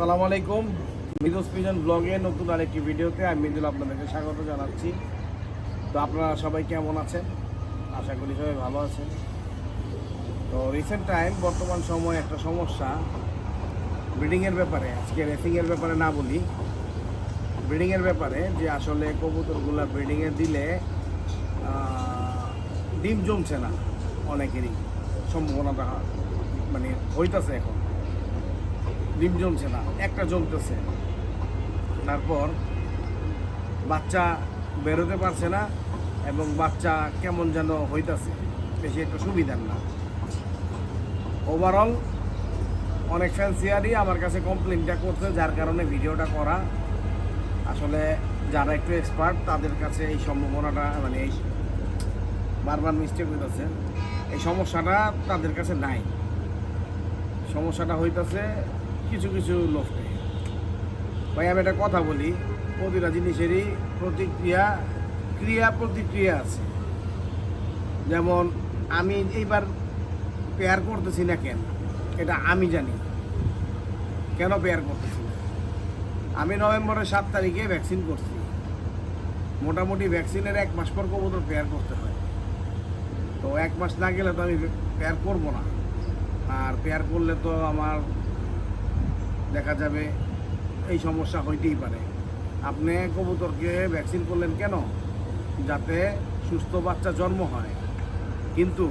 আসসালামু আলাইকুম। মিদুস পিজন ব্লগে নতুন আরেকটি ভিডিওতে আমি মিদুল আপনাদেরকে স্বাগত জানাচ্ছি। তো আপনারা সবাই কেমন আছেন? আশা করি সবাই ভালো আছেন। তো রিসেন্ট টাইম বর্তমান সময়ে একটা সমস্যা। ব্রিডিংয়ের ব্যাপারে, আজকে রেসিংয়ের ব্যাপারে না বলি। ব্রিডিংয়ের ব্যাপারে যে আসলে কবুতরগুলো ব্রিডিংয়ে দিলে ডিম জমছে না অনেকেরই। সম্ভাবনাটা মানে হইতাছে এখন। ডিম জমছে না, একটা জমতেছে। তারপর বাচ্চা বেরোতে পারছে না এবং বাচ্চা কেমন যেন হইতাছে, বেশি একটা সুবিধার না। ওভারঅল অনেক ফ্যান্সিয়ারই আমার কাছে কমপ্লেনটা করছে, যার কারণে ভিডিওটা করা। আসলে যারা একটু এক্সপার্ট তাদের কাছে এই সম্ভাবনাটা মানে এই বারবার মিস্টেক হইতেছে। এই সমস্যাটা তাদের কাছে নাই। সমস্যাটা হইতাছে কিছু কিছু লোককে ভাই, আমি একটা কথা বলি, প্রতিটা জিনিসেরই প্রতিক্রিয়া, ক্রিয়া প্রতিক্রিয়া আছে। যেমন, আমি এইবার পেয়ার করতেছি না কেন? এটা আমি জানি। কেন পেয়ার করতেছি না? আমি নভেম্বরের সাত তারিখে ভ্যাকসিন করছি। মোটামুটি ভ্যাকসিনের এক মাস পর কবুতর পেয়ার করতে হয়। তো এক মাস না গেলে তো আমি পেয়ার করব না। আর পেয়ার করলে তো আমার দেখা যাবে, এই সমস্যা হইতেই পারে। আপনি কবুতরকে ভ্যাকসিন করলেন কেন? যাতে সুস্থ বাচ্চা জন্ম হয়। কিন্তু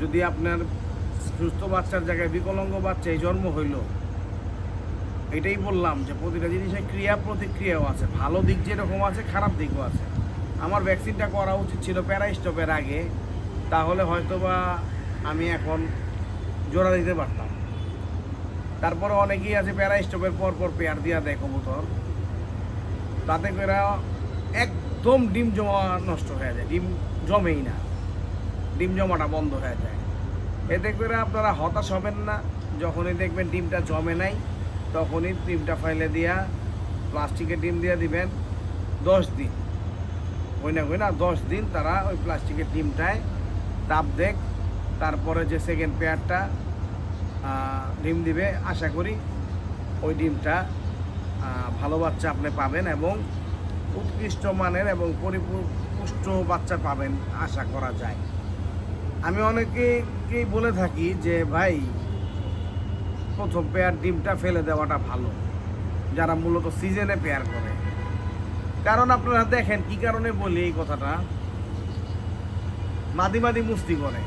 যদি আপনার সুস্থ বাচ্চার জায়গায় বিকলাঙ্গ বাচ্চাই জন্ম হইল, এটাই বললাম যে প্রতিটা জিনিসের ক্রিয়া প্রতিক্রিয়াও আছে। ভালো দিক যেরকম আছে, খারাপ দিকও আছে। আমার ভ্যাকসিনটা করা উচিত ছিল প্যারাস্টপের আগে। তাহলে হয়তোবা আমি এখন জোড়া দিতে পারতাম। তারপরে অনেকেই আছে প্যারা স্টপের পর পর পেয়ার দিয়া দেয় কবুতর। তাতে করে একদম ডিম জমা নষ্ট হয়ে যায়, ডিম জমেই না, ডিম জমাটা বন্ধ হয়ে যায়। এতে করে আপনারা হতাশ হবেন না, যখনই দেখবেন ডিমটা জমে নাই, তখনই ডিমটা ফাইলে দিয়া প্লাস্টিকের ডিম দিয়ে দিবেন, দশ দিন। ওই না ওই না দশ দিন তারা ওই প্লাস্টিকের ডিমটায় তাপ দেখ, তারপরে যে সেকেন্ড পেয়ারটা ডিম দিবে। আশা করি ওই ডিমটা ভালো বাচ্চা আপনি পাবেন এবং উৎকৃষ্ট মানের এবং পরিপুষ্ট বাচ্চা পাবেন, আশা করা যায়। আমি অনেকেকেই বলে থাকি যে, ভাই, প্রথম পেয়ার ডিমটা ফেলে দেওয়াটা ভালো। যারা মূলত সিজনে পেয়ার করে। কারণ আপনারা দেখেন কি কারণে বলি এই কথাটা? মাদি মাদি মুস্তি করে।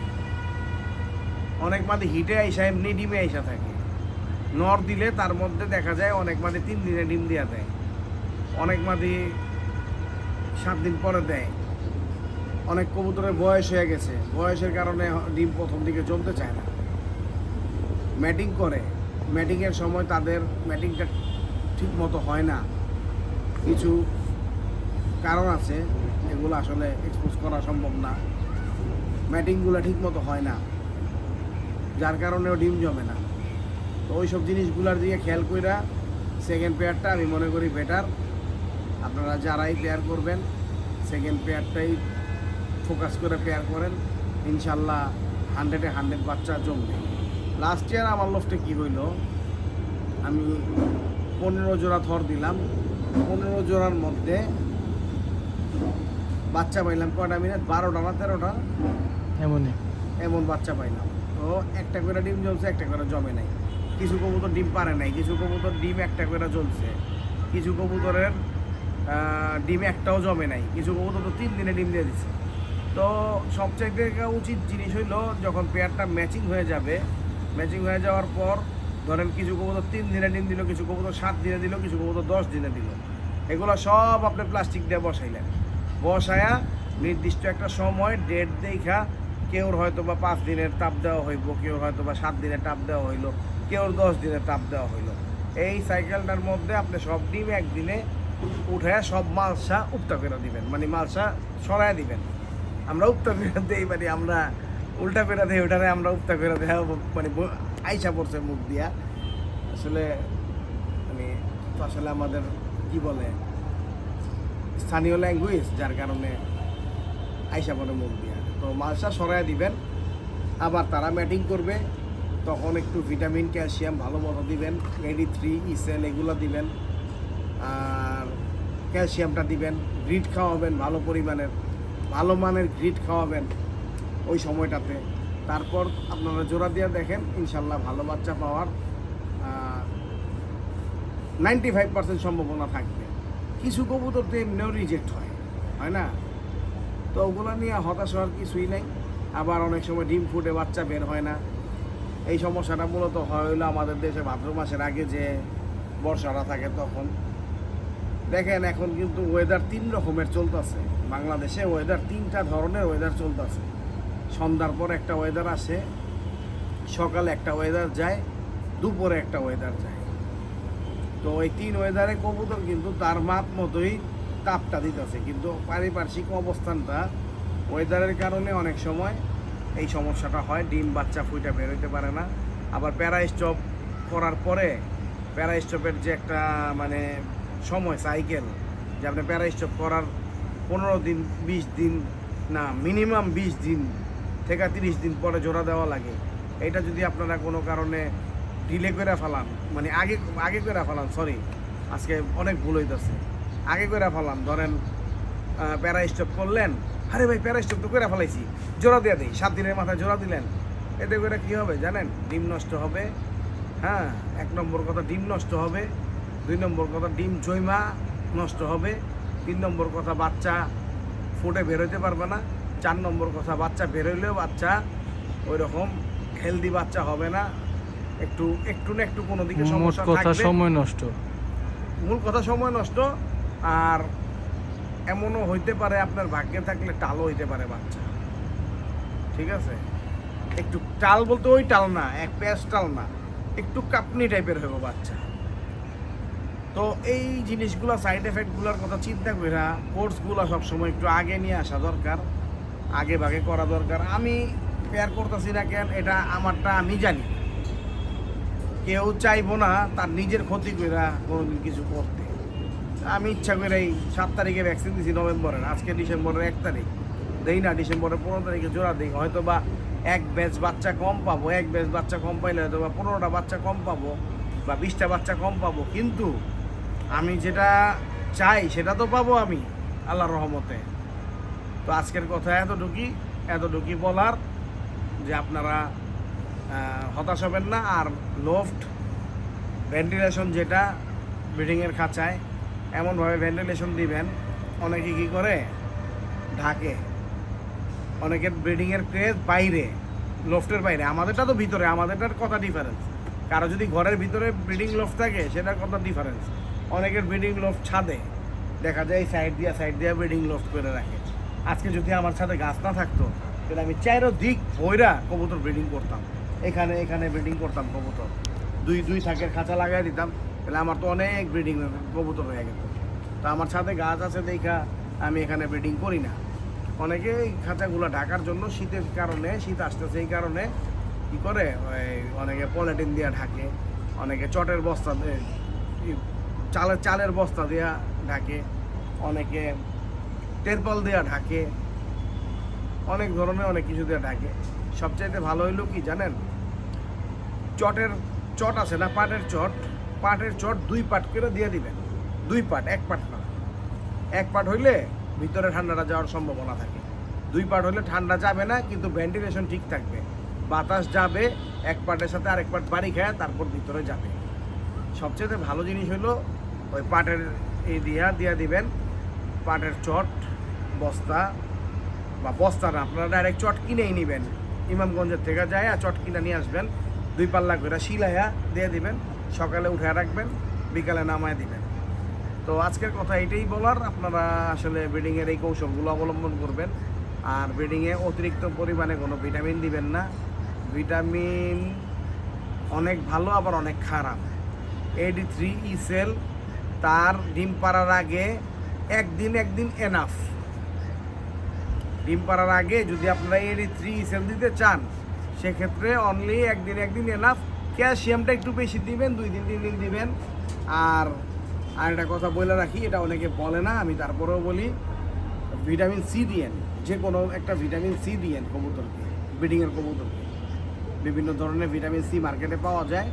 অনেক মাদি হিটে আইসা, এমনি ডিমে আইসা থাকে। নর দিলে তার মধ্যে দেখা যায় অনেক মাদি তিন দিনে ডিম দেওয়া দেয়। অনেক মাদি সাত দিন পরে দেয়। অনেক কবুতরের বয়স হয়ে গেছে। বয়সের কারণে ডিম প্রথম দিকে জমতে চায় না। ম্যাটিং করে। ম্যাটিংয়ের সময় তাদের ম্যাটিংটা ঠিক মতো হয় না। কিছু কারণ আছে, এগুলো আসলে এক্সপোজ করা সম্ভব না। ম্যাটিংগুলো ঠিক মতো হয় না। যার কারণেও ডিম জমে না। তো ওই সব জিনিসগুলোর দিকে খেয়াল কইরা সেকেন্ড পেয়ারটা আমি মনে করি বেটার আপনারা যারাই পেয়ার করবেন সেকেন্ড পেয়ারটাই ফোকাস করে পেয়ার করেন। ইনশাল্লাহ হান্ড্রেডে হান্ড্রেড বাচ্চা জমবে। লাস্ট ইয়ার আমার লোফটে কী হইল? আমি পনেরো জোড়া থর দিলাম। পনেরো জোড়ার মধ্যে বাচ্চা পাইলাম কয়টা মিনিট? বারোটা না তেরোটা? এমনই। এমন বাচ্চা পাইলাম। তো একটা করে ডিম জ্বলছে একটা করে জমে নাই। কিছু কবুতর ডিম পারে নাই, কিছু কবুতর ডিম একটা করে জ্বলছে কিছু কবুতরের ডিম একটাও জমে নাই। কিছু কবুতর তো তিন দিনে ডিম দিয়ে দিচ্ছে তো সবচাইতে উচিত জিনিস হইল, যখন পেয়ারটা ম্যাচিং হয়ে যাবে ম্যাচিং হয়ে যাওয়ার পর, ধরেন কিছু কবুতর তিন দিনে ডিম দিল, কিছু কবুতর সাত দিনে দিল, কিছু কবুতর দশ দিনে দিল। এগুলো সব আপনি প্লাস্টিক দিয়ে বসাইলেন। বসায়া নির্দিষ্ট একটা সময় ডেট দেখা কেউর হয়তো বা পাঁচ দিনের তাপ দেওয়া হইব কেউ হয়তো বা সাত দিনের তাপ দেওয়া হইল কেউ দশ দিনের তাপ দেওয়া হইল। এই সাইকেলটার মধ্যে আপনি সব ডিম একদিনে উঠে সব মালসা উপটা করে দিবেন মানে মালসা সরাই দিবেন। আমরা উপটা করে দিই মানে আমরা উল্টা করে দিই, ওটারে আমরা উপটা করে দেওয়া মানে ব- আইসা পড়ছে মুখ দিয়া। আসলে মানে আসলে আমাদের কি বলে, স্থানীয় ল্যাঙ্গুয়েজ যার কারণে আইসা পড়ে মুখ দিয়া। তো মালসা সরাই দিবেন। আবার তারা ম্যাটিং করবে, তখন একটু ভিটামিন ক্যালসিয়াম ভালো মতো দিবেন এডি থ্রি ইসেল এগুলো দিবেন, আর ক্যালসিয়ামটা দিবেন গ্রিড খাওয়াবেন ভালো পরিমাণের, ভালো মানের গ্রিড খাওয়াবেন ওই সময়টাতে। তারপর আপনারা জোড়া দিয়ে দেখেন, ইনশাল্লাহ ভালো বাচ্চা পাওয়ার নাইনটি ফাইভ পার্সেন্ট সম্ভাবনা থাকবে। কিছু কবুতর তো এমনিও রিজেক্ট হয় হয় না? তো ওগুলো নিয়ে হতাশ হওয়ার কিছুই নেই। আবার অনেক সময় ডিম ফুটে বাচ্চা বের হয় না। এই সমস্যাটা মূলত হয় হলো আমাদের দেশে ভাদ্র মাসের আগে যে বর্ষাটা থাকে তখন। দেখেন, এখন কিন্তু ওয়েদার তিন রকমের চলতেছে। বাংলাদেশে ওয়েদার তিনটা ধরনের ওয়েদার চলতেছে। সন্ধ্যার পর একটা ওয়েদার আসে, সকালে একটা ওয়েদার যায়, দুপুরে একটা ওয়েদার যায়। তো ওই তিন ওয়েদারে কবুতর কিন্তু তার মাপ মতোই তাপটা দিতেছে, কিন্তু পারিপার্শ্বিক অবস্থানটা ওয়েদারের কারণে অনেক সময় এই সমস্যাটা হয়। ডিম বাচ্চা ফুইটা বের হইতে পারে না। আবার প্যারা স্টপ করার পরে প্যারা স্টপের যে একটা মানে সময় সাইকেল যে আপনি প্যারা স্টপ করার পনেরো দিন, বিশ দিন, না মিনিমাম বিশ দিন থেকে তিরিশ দিন পরে জোড়া দেওয়া লাগে। এটা যদি আপনারা কোনো কারণে ডিলে করে ফেলান মানে আগে আগে করে ফেলান সরি আজকে অনেক ভুল হইতেছে। আগে করে ফেলাম ধরেন প্যারা স্টপ করলেন আরে ভাই প্যারা স্টপ তো করে ফেলাইছি জোড়া দিয়ে দিই সাত দিনের মাথায় জোড়া দিলেন। এতে করে কী হবে জানেন? ডিম নষ্ট হবে হ্যাঁ এক নম্বর কথা ডিম নষ্ট হবে দুই নম্বর কথা ডিম জৈমা নষ্ট হবে তিন নম্বর কথা বাচ্চা ফুটে বেরোতে পারবে না চার নম্বর কথা বাচ্চা বেরোলেও বাচ্চা ওই রকম হেলদি বাচ্চা হবে না একটু একটু না একটু কোনো দিকে সমস্যা কথা সময় নষ্ট। মূল কথা সময় নষ্ট আর এমনও হইতে পারে আপনার ভাগ্যে থাকলে টালও হইতে পারে বাচ্চা। ঠিক আছে? একটু টাল বলতে ওই টাল না, এক প্যাঁচ টাল না, একটু কাপনি টাইপের হইব বাচ্চা। তো এই জিনিসগুলো সাইড এফেক্টগুলোর কথা চিন্তা করে কোর্সগুলো সবসময় একটু আগে নিয়ে আসা দরকার, আগে ভাগে করা দরকার। আমি পেয়ার করতেছি না কেন, এটা আমারটা আমি জানি। কেউ চাইব না তার নিজের ক্ষতি করে কোনোদিন কিছু করতে। আমি ইচ্ছা করে এই সাত তারিখে ভ্যাকসিন দিছি নভেম্বরের, আজকে ডিসেম্বরের এক তারিখ। দেই না, ডিসেম্বরের পনেরো তারিখে জোড়া দিই হয়তো বা এক ব্যাচ বাচ্চা কম পাবো, এক ব্যাচ বাচ্চা কম পাইলে হয়তো বা পনেরোটা বাচ্চা কম পাবো বা বিশটা বাচ্চা কম পাবো। কিন্তু আমি যেটা চাই, সেটা তো পাবো আমি, আল্লাহর রহমতে। তো আজকের কথা এতটুকুই এতটুকুই বলার যে আপনারা হতাশ হবেন না। আর লোফট ভেন্টিলেশন যেটা ব্রিডিংয়ের খাঁচায় এমনভাবে ভেন্টিলেশন দিবেন। অনেকে কি করে? ঢাকে। অনেকের ব্রিডিংয়ের ক্রেজ বাইরে লোফটের বাইরে। আমাদেরটা তো ভিতরে, আমাদেরটার কথা ডিফারেন্স কারও যদি ঘরের ভিতরে ব্রিডিং লোফট থাকে, সেটার কথা ডিফারেন্স অনেকের ব্রিডিং লোফট ছাদে। দেখা যায় সাইড দিয়া সাইড দিয়া ব্রিডিং লোফট করে রাখে। আজকে যদি আমার সাথে গাছ না থাকতো, তাহলে আমি চাইরো দিক ভৈরা কবুতর ব্রিডিং করতাম। এখানে এখানে ব্রিডিং করতাম কবুতর। দুই দুই থাকের খাঁচা লাগাই দিতাম। তাহলে আমার তো অনেক ব্রিডিং কবুতর হয়ে গেত তো আমার সাথে গাছ আছে দেখা, আমি এখানে ব্রিডিং করি না। অনেকে এই খাঁচাগুলো ঢাকার জন্য শীতের কারণে, শীত আসতেছে এই কারণে কি করে অনেকে পলিটিন দিয়ে ঢাকে, অনেকে চটের বস্তা চালের চালের বস্তা দিয়া ঢাকে, অনেকে তেরপল দেওয়া ঢাকে, অনেক ধরনের অনেক কিছু দেওয়া ঢাকে। সবচাইতে ভালো হইল কি জানেন? চটের চট আছে না পাটের চট পাটের চট দুই পাট করে দিয়ে দিবেন। দুই পাট, এক পাট না। এক পাট হইলে ভিতরে ঠান্ডাটা যাওয়ার সম্ভাবনা থাকে। দুই পাট হলে ঠান্ডা যাবে না, কিন্তু ভেন্টিলেশন ঠিক থাকবে। বাতাস যাবে, এক পাটের সাথে আরেক পাট বাড়ি খায়, তারপর ভিতরে যাবে। সবচেয়ে ভালো জিনিস হলো ওই পাটের এই দিয়া দিয়া দিবেন। পাটের চট, বস্তা বা বস্তা না, আপনারা ডাইরেক্ট চট কিনেই নেবেন। ইমামগঞ্জের থেকে যায় আর চট কিনে নিয়ে আসবেন। দুই পাল্লা করে শিলাইয়া দিয়ে দিবেন। সকালে উঠে রাখবেন, বিকালে নামায় দিবেন। তো আজকের কথা এটাই বলার, আপনারা আসলে ব্রিডিংয়ের এই কৌশলগুলো অবলম্বন করবেন। আর ব্রিডিংয়ে অতিরিক্ত পরিমাণে কোনো ভিটামিন দিবেন না। ভিটামিন অনেক ভালো, আবার অনেক খারাপ। এডি থ্রি ই সেল তার ডিম পাড়ার আগে একদিন একদিন এনাফ ডিম পাড়ার আগে যদি আপনারা এডি থ্রি ই সেল দিতে চান, সেক্ষেত্রে অনলি একদিন একদিন এনাফ ক্যালসিয়ামটা একটু বেশি দিবেন, দুই দিন তিন দিন দিবেন। আর আর একটা কথা বলে রাখি, এটা অনেকে বলে না, আমি তারপরেও বলি, ভিটামিন সি দিয়েন যে কোনো একটা ভিটামিন সি দিয়েন কবুতরকে, ব্রিডিংয়ের কবুতরকে। বিভিন্ন ধরনের ভিটামিন সি মার্কেটে পাওয়া যায়।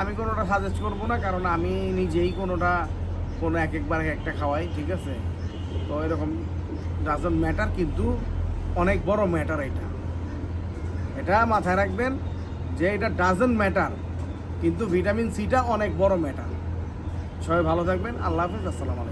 আমি কোনোটা সাজেস্ট করব না, কারণ আমি নিজেই কোনোটা, কোনো এক একবার এক একটা খাওয়াই, ঠিক আছে? তো এরকম ডাজন ম্যাটার কিন্তু অনেক বড় ম্যাটার এটা। এটা মাথায় রাখবেন যে এটা ডাজেন্ট ম্যাটার কিন্তু ভিটামিন সিটা অনেক বড় ম্যাটার সবাই ভালো থাকবেন। আল্লাহ হাফিজ। আসসালামু আলাইকুম।